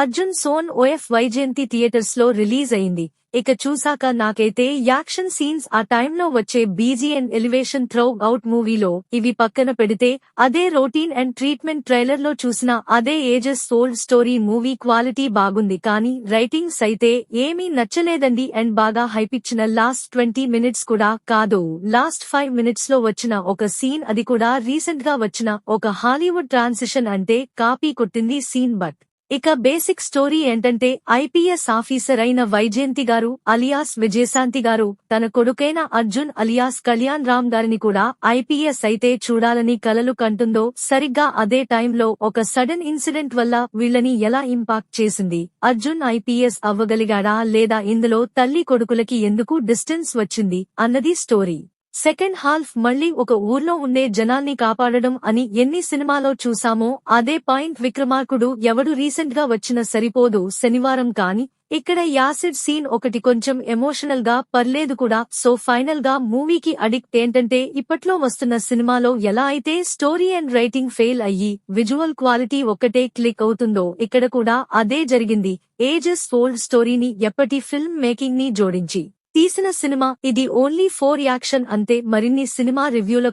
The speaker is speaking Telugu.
అర్జున్ సోన్ ఓఎఫ్ వైజయంతి థియేటర్స్లో రిలీజ్ అయింది. ఇక చూసాక నాకైతే యాక్షన్ సీన్స్ ఆ టైంలో వచ్చే బీజీఎన్ ఎలివేషన్ థ్రో అవుట్ మూవీలో ఇవి పక్కన పెడితే అదే రొటీన్ అండ్ ట్రీట్మెంట్ ట్రైలర్లో చూసిన అదే ages old story movie quality బాగుంది. కానీ రైటింగ్స్ అయితే ఏమీ నచ్చలేదండి అండ్ బాగా హైపిచ్చిన లాస్ట్ ట్వంటీ మినిట్స్ కూడా కాదు. లాస్ట్ ఫైవ్ మినిట్స్లో వచ్చిన ఒక సీన్ అది కూడా రీసెంట్గా వచ్చిన ఒక హాలీవుడ్ ట్రాన్సిషన్ అంటే కాపీ కొట్టింది సీన్ బట్ ఇక బేసిక్ స్టోరీ ఏంటంటే ఐపీఎస్ ఆఫీసర్ అయిన వైజయంతి గారు అలియాస్ విజయశాంతి గారు తన కొడుకైన అర్జున్ అలియాస్ కళ్యాణ్ రామ్ గారిని కూడా ఐపీఎస్ అయితే చూడాలని కలలు కంటుందో సరిగ్గా అదే టైంలో ఒక సడన్ ఇన్సిడెంట్ వల్ల వీళ్ళని ఎలా ఇంపాక్ట్ చేసింది? అర్జున్ ఐపీఎస్ అవ్వగలిగాడా? లేదా ఇందులో తల్లి కొడుకులకి ఎందుకు డిస్టెన్స్ వచ్చింది? అన్నది స్టోరీ. సెకండ్ హాల్ఫ్ మళ్ళీ ఒక ఊర్లో ఉండే జనాల్ని కాపాడడం అని ఎన్ని సినిమాలో చూసామో అదే పాయింట్ విక్రమార్కుడు ఎవడు రీసెంట్గా వచ్చిన సరిపోదు శనివారం కాని ఇక్కడ యాసిడ్ సీన్ ఒకటి కొంచెం ఎమోషనల్గా పర్లేదు కూడా సో ఫైనల్గా మూవీకి అడిక్ట్ ఏంటంటే ఇప్పట్లో వస్తున్న సినిమాలో ఎలా అయితే స్టోరీ అండ్ రైటింగ్ ఫెయిల్ అయ్యి విజువల్ క్వాలిటీ ఒక్కటే క్లిక్ అవుతుందో ఇక్కడ కూడా అదే జరిగింది ఏజెస్ ఓల్డ్ స్టోరీని ఎప్పటి ఫిల్మ్ మేకింగ్ని జోడించి. తీసిన సినిమా ఇది ఓన్లీ ఫోర్ యాక్షన్ అంతే మరిన్ని సినిమా రివ్యూలకు